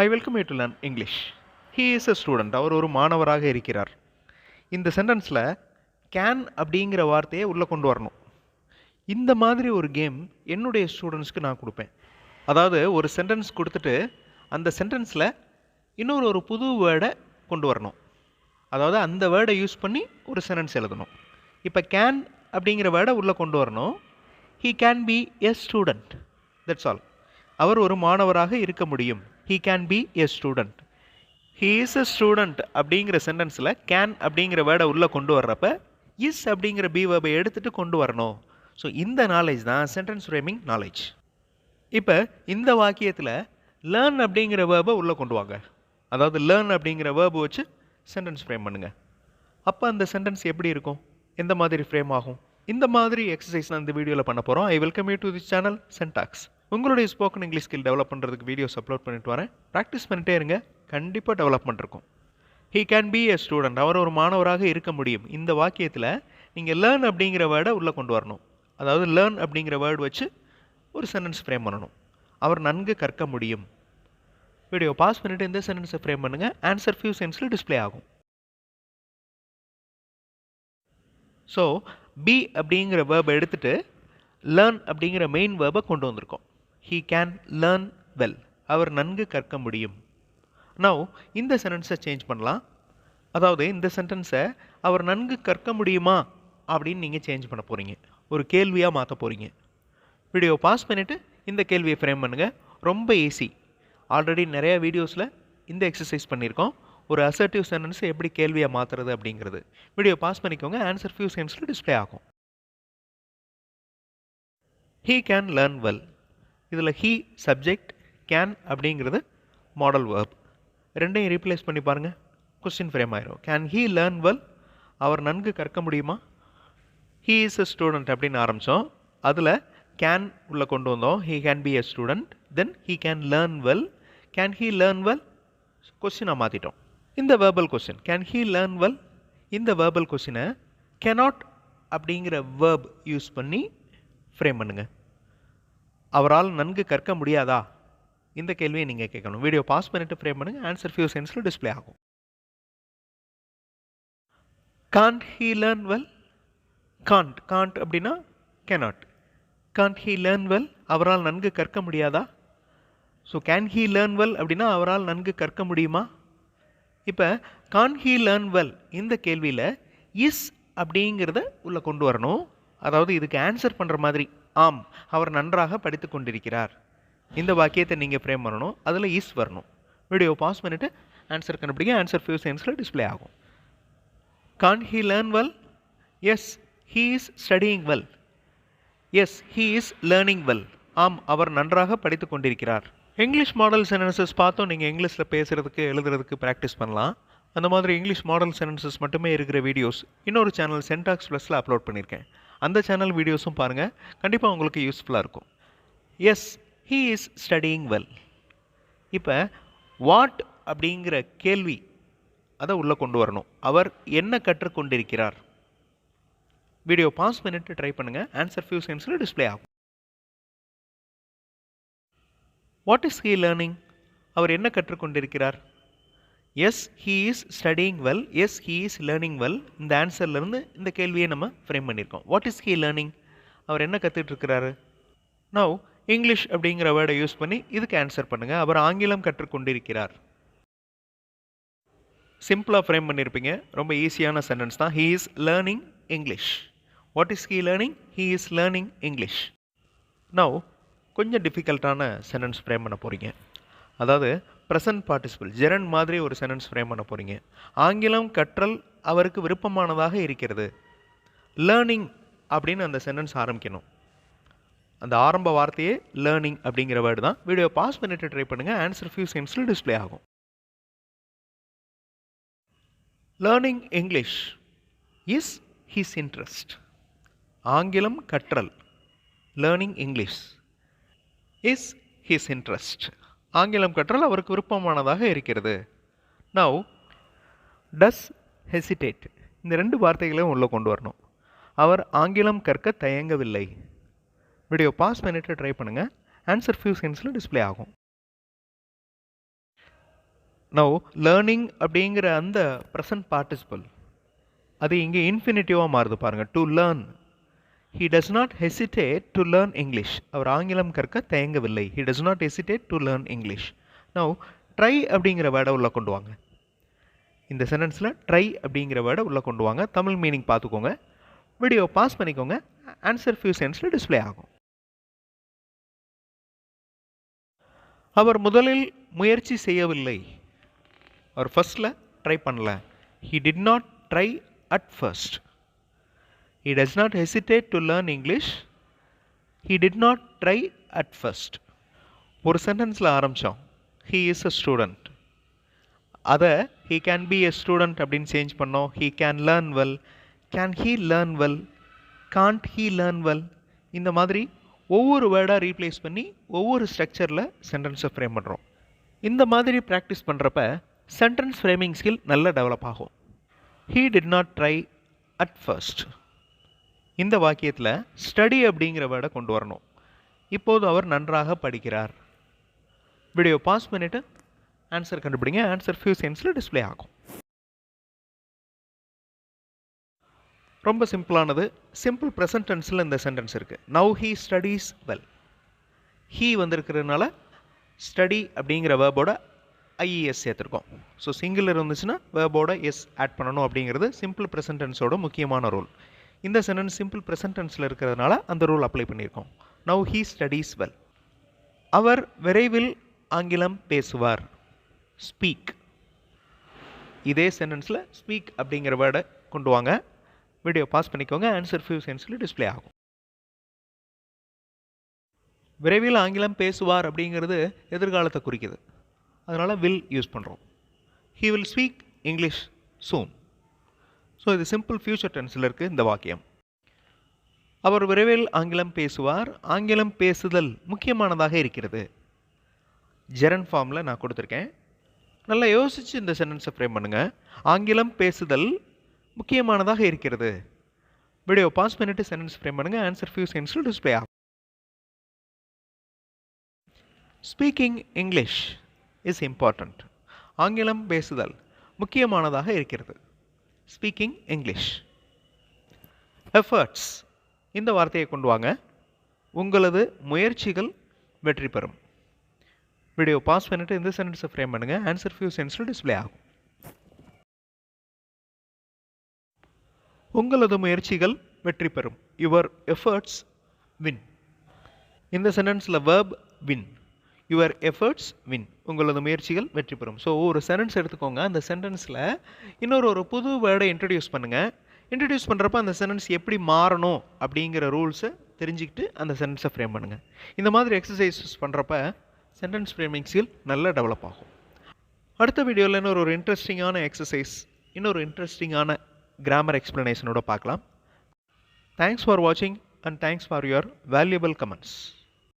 I welcome you to learn English he is a student அவர் ஒரு மாணவராக இருக்கிறார். இந்த சென்டென்ஸில் கேன் அப்படிங்கிற வார்த்தையை உள்ளே கொண்டு வரணும். இந்த மாதிரி ஒரு கேம் என்னுடைய ஸ்டூடெண்ட்ஸ்க்கு நான் கொடுப்பேன். அதாவது ஒரு சென்டென்ஸ் கொடுத்துட்டு அந்த சென்டென்ஸில் இன்னொரு ஒரு புது வேர்டை கொண்டு வரணும். அதாவது அந்த வேர்டை யூஸ் பண்ணி ஒரு சென்டென்ஸ் எழுதணும். இப்போ கேன் அப்படிங்கிற வேர்டை உள்ளே கொண்டு வரணும். He can be a student that's all அவர் ஒரு மாணவராக இருக்க முடியும். He can be a student he is a student அப்படிங்கிற சென்டென்ஸில் கேன் அப்படிங்கிற வேர்டை உள்ளே கொண்டு வர்றப்ப இஸ் அப்படிங்கிற பி வேர்பை எடுத்துகிட்டு கொண்டு வரணும். ஸோ இந்த நாலேஜ் தான் சென்டென்ஸ் ஃப்ரேமிங் நாலேஜ் இப்போ இந்த வாக்கியத்தில் லேர்ன் அப்படிங்கிற வேர்பை உள்ளே கொண்டு வாங்க. அதாவது லேர்ன் அப்படிங்கிற வேர்பை வச்சு சென்டென்ஸ் ஃப்ரேம் பண்ணுங்கள் அப்போ அந்த சென்டென்ஸ் எப்படி இருக்கும்? எந்த மாதிரி ஃப்ரேம் ஆகும்? இந்த மாதிரி எக்ஸசைஸ் நான் இந்த வீடியோவில் பண்ண போகிறோம் I welcome you to this channel Syntax உங்களுடைய ஸ்போக்கன் இங்கிலீஷ் ஸ்கில் டெவலப் பண்ணுறதுக்கு வீடியோஸ் அப்லோட் பண்ணிட்டு வரேன். ப்ராக்டிஸ் பண்ணிட்டே இருங்க. கண்டிப்பாக டெவலப்மெண்ட் இருக்கும். He can be a student அவர் ஒரு மாணவராக இருக்க முடியும். இந்த வாக்கியத்தில் நீங்கள் லேர்ன் அப்படிங்கிற வேர்டை உள்ளே கொண்டு வரணும். அதாவது லேர்ன் அப்படிங்கிற வேர்டு வச்சு ஒரு சென்டென்ஸ் ஃப்ரேம் பண்ணணும். அவர் நன்கு கற்க முடியும். வீடியோ பாஸ் பண்ணிவிட்டு இந்த சென்டென்ஸை ஃப்ரேம் பண்ணுங்கள் ஆன்சர் ஃபியூ சென்ஸில் டிஸ்ப்ளே ஆகும். ஸோ பி அப்படிங்கிற வேர்பை எடுத்துகிட்டு லேர்ன் அப்படிங்கிற மெயின் வேர்பை கொண்டு வந்திருக்கோம். ஹீ கேன் லேர்ன் வெல் அவர் நன்கு கற்க முடியும். நவ் இந்த சென்டென்ஸை சேஞ்ச் பண்ணலாம். அதாவது இந்த சென்டென்ஸை அவர் நன்கு கற்க முடியுமா அப்படின்னு நீங்கள் சேஞ்ச் பண்ண போகிறீங்க ஒரு கேள்வியாக மாற்ற போகிறீங்க வீடியோ பாஸ் பண்ணிவிட்டு இந்த கேள்வியை ஃப்ரேம் பண்ணுங்கள் ரொம்ப ஈஸி ஆல்ரெடி நிறையா வீடியோஸில் இந்த எக்ஸசைஸ் பண்ணியிருக்கோம். ஒரு அசர்டிவ் சென்டென்ஸை எப்படி கேள்வியாக மாற்றுறது அப்படிங்கிறது. வீடியோ பாஸ் பண்ணிக்கோங்க. ஆன்சர் ஃபியூ சென்ஸில் டிஸ்ப்ளே ஆகும். ஹீ கேன் லேர்ன் வெல் இதில் ஹீ சப்ஜெக்ட் கேன் அப்படிங்கிறது மாடல் வேர்ப் ரெண்டையும் ரீப்ளேஸ் பண்ணி பாருங்கள் கொஸ்டின் ஃப்ரேம் ஆயிரும். கேன் ஹீ லேர்ன் வெல் அவர் நன்கு கற்க முடியுமா? ஹீ இஸ் அ ஸ்டூடெண்ட் அப்படின்னு ஆரம்பித்தோம் அதில் கேன் உள்ளே கொண்டு வந்தோம். He can be a student then he can learn well can he learn well கொஸ்டினாக மாற்றிட்டோம் இந்த verbal question can he learn well இந்த வேர்பல் கொஸ்டினை கெனாட் அப்படிங்கிற வேர்ப் யூஸ் பண்ணி ஃப்ரேம் பண்ணுங்கள் அவரால் நன்கு கற்க முடியாதா? இந்த கேள்வியை நீங்கள் கேட்கணும். வீடியோ பாஸ் பண்ணிட்டு ஃப்ரேம் பண்ணுங்கள் ஆன்சர் ஃபியூ சென்ஸில் டிஸ்ப்ளே ஆகும். Can't he learn well can't can't அப்படின்னா cannot can't he learn well அவரால் நன்கு கற்க முடியாதா? So can he learn well அப்படின்னா அவரால் நன்கு கற்க முடியுமா? இப்போ கான் ஹீ லேர்ன் வெல் இந்த கேள்வியில் இஸ் அப்படிங்கிறத உள்ளே கொண்டு வரணும். அதாவது இதுக்கு ஆன்சர் பண்ணுற மாதிரி. ஆம் அவர் நன்றாக படித்து கொண்டிருக்கிறார். இந்த வாக்கியத்தை நீங்கள் ஃப்ரேம் பண்ணணும் அதில் ஈஸ் வரணும். வீடியோ பாஸ் பண்ணிவிட்டு ஆன்சர் கண்டுபிடிக்க ஆன்சர் ஃபியூ சென்ஸில் டிஸ்ப்ளே ஆகும். Can he learn well yes he is studying well yes he is learning well ஆம் அவர் நன்றாக படித்து கொண்டிருக்கிறார். இங்கிலீஷ் மாடல் சென்டென்சஸ் பார்த்தோம் நீங்கள் இங்கிலீஷில் பேசுகிறதுக்கு எழுதுறதுக்கு ப்ராக்டிஸ் பண்ணலாம். அந்த மாதிரி இங்கிலீஷ் மாடல் சென்டென்சஸ் மட்டுமே இருக்கிற வீடியோஸ் இன்னொரு சேனல் சென்டாக்ஸ் ப்ளஸில் அப்லோட் பண்ணியிருக்கேன் அந்த சேனல் வீடியோஸும் பாருங்கள் கண்டிப்பாக உங்களுக்கு யூஸ்ஃபுல்லாக இருக்கும். Yes he is studying well இப்போ வாட் அப்படிங்கிற கேள்வி அதை உள்ளே கொண்டு வரணும். அவர் என்ன கற்றுக்கொண்டிருக்கிறார்? வீடியோ பாஸ் பண்ணிட்டு ட்ரை பண்ணுங்கள் ஆன்சர் ஃபியூ செகண்ட்ஸில் டிஸ்ப்ளே ஆகும். வாட் இஸ் ஹீ லேர்னிங் அவர் என்ன கற்றுக்கொண்டிருக்கிறார்? Yes he is studying well yes he is learning well இந்த ஆன்சர்லேருந்து இந்த கேள்வியை நம்ம ஃப்ரேம் பண்ணியிருக்கோம். வாட் இஸ் ஹீ லேர்னிங் அவர் என்ன கற்றுட்ருக்கிறாரு நவ் இங்கிலீஷ் அப்படிங்கிற வேர்டை யூஸ் பண்ணி இதுக்கு ஆன்சர் பண்ணுங்கள் அவர் ஆங்கிலம் கற்றுக்கொண்டிருக்கிறார். சிம்பிளாக ஃப்ரேம் பண்ணியிருப்பீங்க. ரொம்ப ஈஸியான சென்டென்ஸ் தான். He is learning English what is he learning he is learning English now கொஞ்சம் டிஃபிகல்ட்டான சென்டென்ஸ் ஃப்ரேம் பண்ண போகிறீங்க அதாவது ப்ரெசன்ட் பார்ட்டிசிபிள் ஜெரன் மாதிரி ஒரு சென்டென்ஸ் ஃப்ரேம் பண்ண போகிறீங்க ஆங்கிலம் கற்றல் அவருக்கு விருப்பமானதாக இருக்கிறது. லேர்னிங் அப்படின்னு அந்த சென்டென்ஸ் ஆரம்பிக்கணும். அந்த ஆரம்ப வார்த்தையே லேர்னிங் அப்படிங்கிற வேர்டு தான். வீடியோ பாஸ் பண்ணிட்டு ட்ரை பண்ணுங்கள் ஆன்சர் ஃபியூ சென்ஸில் டிஸ்ப்ளே ஆகும். Learning English is his interest ஆங்கிலம் கற்றல் learning English is his interest ஆங்கிலம் கற்றல் அவருக்கு விருப்பமானதாக இருக்கிறது. நவ் டஸ் ஹெசிடேட் இந்த ரெண்டு வார்த்தைகளையும் உள்ளே கொண்டு வரணும். அவர் ஆங்கிலம் கற்க தயங்கவில்லை. வீடியோ பாஸ் பண்ணிட்டு ட்ரை பண்ணுங்கள் ஆன்சர் ஃபியூ செகண்ட்ஸில் டிஸ்ப்ளே ஆகும். நவ் லேர்னிங் அப்படிங்கிற அந்த ப்ரெசன்ட் பார்ட்டிசிபல் அது இங்கே இன்ஃபினிட்டிவாக மாறுது பாருங்கள் to learn he does not hesitate to learn English அவர் ஆங்கிலம் கற்க தயங்கவில்லை. He does not hesitate to learn English now try அப்படிங்கிற வேர்டை உள்ளே கொண்டு வாங்க. இந்த சென்டென்ஸில் ட்ரை அப்படிங்கிற வேர்டை உள்ளே கொண்டு வாங்க. தமிழ் மீனிங் பார்த்துக்கோங்க. வீடியோ பாஸ் பண்ணிக்கோங்க. ஆன்சர் ஃபியூ சென்ஸில் டிஸ்ப்ளே ஆகும். அவர் முதலில் முயற்சி செய்யவில்லை. அவர் ஃபஸ்ட்டில் ட்ரை பண்ணல. He did not try at first he does not hesitate to learn English he did not try at first ஒரு சென்டென்ஸில் ஆரம்பித்தோம் ஹீ இஸ் அ ஸ்டூடெண்ட் அதை he can be a student அப்படின்னு சேஞ்ச் பண்ணோம். He can learn well can he learn well can't he learn well இந்த மாதிரி ஒவ்வொரு வேர்டாக replace பண்ணி ஒவ்வொரு ஸ்ட்ரக்சரில் சென்டென்ஸை ஃப்ரேம் பண்ணுறோம் இந்த மாதிரி ப்ராக்டிஸ் பண்ணுறப்ப சென்டென்ஸ் ஃப்ரேமிங் ஸ்கில் நல்லா டெவலப் ஆகும். He did not try at first இந்த வாக்கியத்தில் ஸ்டடி அப்படிங்கிற வேர்டை கொண்டு வரணும். இப்போது அவர் நன்றாக படிக்கிறார். வீடியோ பாஸ் பண்ணிவிட்டு ஆன்சர் கண்டுபிடிங்க. ஆன்சர் ஃபியூ சென்ஸில் டிஸ்ப்ளே ஆகும். ரொம்ப சிம்பிளானது சிம்பிள் ப்ரெசன்ட் டென்ஸில் இந்த சென்டென்ஸ் இருக்குது now he studies well he வந்திருக்கிறதுனால study அப்படிங்கிற வேர்போட ஐஇஎஸ் சேர்த்துருக்கோம். ஸோ சிங்கிள் இருந்துச்சுன்னா வேர்போட எஸ் ஆட் பண்ணணும் அப்படிங்கிறது சிம்பிள் ப்ரெசன்டென்ஸோட முக்கியமான ரூல் இந்த சென்டென்ஸ் சிம்பிள் ப்ரெசன்ட் டென்ஸில் இருக்கிறதுனால அந்த ரூல் அப்ளை பண்ணியிருக்கோம். நவ் ஹீ ஸ்டடீஸ் வெல் அவர் விரைவில் ஆங்கிலம் பேசுவார். ஸ்பீக் இதே சென்டென்ஸில் ஸ்பீக் அப்படிங்கிற வேர்டை கொண்டு வாங்க. வீடியோ பாஸ் பண்ணிக்கோங்க. ஆன்சர் ஃபியூ சென்ஸில் டிஸ்ப்ளே ஆகும். விரைவில் ஆங்கிலம் பேசுவார் அப்படிங்கிறது எதிர்காலத்தை குறிக்குது. அதனால் வில் யூஸ் பண்ணுறோம் he will speak English soon so இது சிம்பிள் ஃபியூச்சர் டென்ஸில் இருக்குது இந்த வாக்கியம். அவர் விரைவில் ஆங்கிலம் பேசுவார். ஆங்கிலம் பேசுதல் முக்கியமானதாக இருக்கிறது. ஜெரன் ஃபார்மில் நான் கொடுத்துருக்கேன். நல்லா யோசித்து இந்த சென்டென்ஸை ஃப்ரேம் பண்ணுங்கள் ஆங்கிலம் பேசுதல் முக்கியமானதாக இருக்கிறது. வீடியோ பாஸ் பண்ணிட்டு சென்டென்ஸ் ஃப்ரேம் பண்ணுங்கள் ஆன்சர் ஃபியூ சென்ஸில் டிஸ்பிளே ஆகும். ஸ்பீக்கிங் இங்கிலீஷ் இஸ் இம்பார்ட்டண்ட் ஆங்கிலம் பேசுதல் முக்கியமானதாக இருக்கிறது. ஸ்பீக்கிங் இங்கிலீஷ் எஃபர்ட்ஸ் இந்த வார்த்தையை கொண்டு வாங்க. உங்களது முயற்சிகள் வெற்றி பெறும். வீடியோ பாஸ் பண்ணிவிட்டு இந்த சென்டென்ஸை ஃப்ரேம் பண்ணுங்கள் ஆன்சர் ஃபியூ சென்ஸில் டிஸ்பிளே ஆகும். உங்களது முயற்சிகள் வெற்றி பெறும். யுவர் எஃபர்ட்ஸ் வின் இந்த சென்டென்ஸில் verb win your efforts win உங்களது முயற்சிகள் வெற்றி பெறும். ஸோ ஒரு சென்டென்ஸ் எடுத்துக்கோங்க. அந்த சென்டென்ஸில் இன்னொரு ஒரு புது வேர்டை இன்ட்ரடியூஸ் பண்ணுங்கள் இன்ட்ரடியூஸ் பண்ணுறப்ப அந்த சென்டென்ஸ் எப்படி மாறணும் அப்படிங்கிற ரூல்ஸை தெரிஞ்சுக்கிட்டு அந்த சென்டென்ஸை ஃப்ரேம் பண்ணுங்கள் இந்த மாதிரி எக்ஸசைசஸ் பண்ணுறப்ப சென்டென்ஸ் ஃப்ரேமிங் ஸ்கில் நல்லா டெவலப் ஆகும். அடுத்த வீடியோவில் இன்னொரு ஒரு இன்ட்ரெஸ்டிங்கான எக்ஸசைஸ் இன்னொரு இன்ட்ரெஸ்டிங்கான கிராமர் எக்ஸ்ப்ளனேஷனோட பார்க்கலாம். தேங்க்ஸ் ஃபார் வாட்சிங் and thanks for your valuable comments